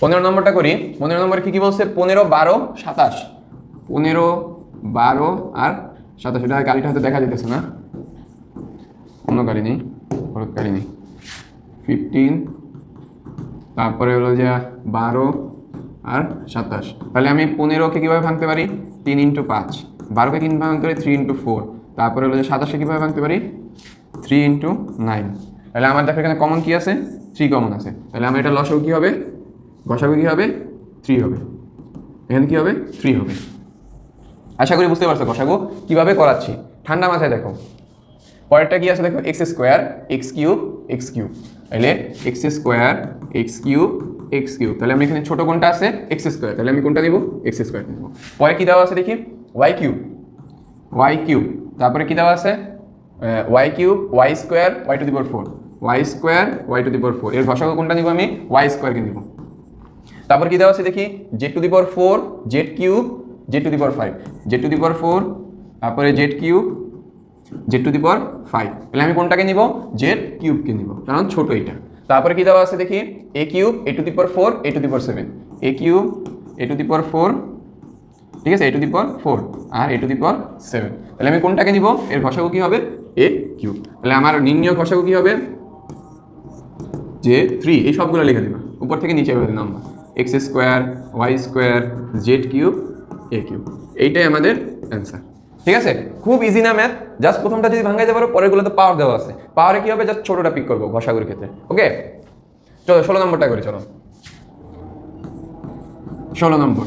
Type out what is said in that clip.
পনেরো নম্বরটা করি। পনেরো নম্বর কি কি বলছে? পনেরো, বারো, সাতাশ। পনেরো, বারো আর সাতাশ। এটা গাড়িটা হয়তো দেখা যেতেছে না। অন্য গাড়ি নেই, হলুদ গাড়ি নেই। ফিফটিন তারপরে হলো যে বারো আর সাতাশ। তাহলে আমি পনেরোকে কীভাবে ভাঙতে পারি? তিন ইন্টু পাঁচ। বারোকে তিন ভাঙতে পারি থ্রি ইন্টু ফোর তারপরে হলো যে সাতাশে কীভাবে ভাঙতে পারি? থ্রি ইন্টু নাইন তাহলে আমার দেখো এখানে কমন কী আছে? থ্রি কমন আছে। তাহলে আমার এটা লসও কী হবে? গসাগু কী হবে? থ্রি হবে। এখানে কী হবে? থ্রি হবে। আশা করি বুঝতে পারছ গসাগু কীভাবে করাচ্ছি? ঠান্ডা মাথায় দেখো। পরেরটা কী আছে দেখো? X square x cube x cube তাহলে x square x cube x cube তাহলে আমি এখানে ছোটো কোনটা আছে? এক্স স্কোয়ার তাহলে আমি কোনটা নিব? এক্স স্কোয়ার নিব। পরে কী দেওয়া আছে দেখি? ওয়াই কিউব ওয়াই কিউব তারপরে কী দেওয়া আছে? Y cube y square y to the power four y square y to the power four এর ভাষাকে কোনটা নিব আমি? ওয়াই স্কোয়ারকে নিব। তারপর কি দেওয়া আছে দেখি? Z to the power four z cube z to the power five z to the power four তারপরে z cube z to the power five তাহলে আমি কোনটাকে নিব? জেড কিউবকে নিব। কারণ ছোট এটা। তারপরে কি দেওয়া আছে দেখি? A cube a to the power four a to the power seven a cube a to the power four ঠিক আছে? A to the power four R a to the power seven তাহলে আমি কোনটাকে নিব? এর ঘষাগু কি হবে? এ কিউব তাহলে আমার নির্ণয় ঘষাগু কি হবে? যে থ্রি এই সবগুলো লিখে দিবা। উপর থেকে নিচে number. X square, y square, z cube, a cube. এইটাই আমাদের অ্যান্সার ঠিক আছে? খুব ইজি না ম্যাথ জাস্ট প্রথমটা যদি ভাঙাইতে পারো পরেরগুলোতে পাওয়ার দেওয়া আছে। পাওয়ারে কী হবে? জাস্ট ছোটোটা পিক করব ঘষাগুর ক্ষেত্রে। ওকে চলো, ষোলো নম্বরটা করি, চলো। ষোলো নম্বর।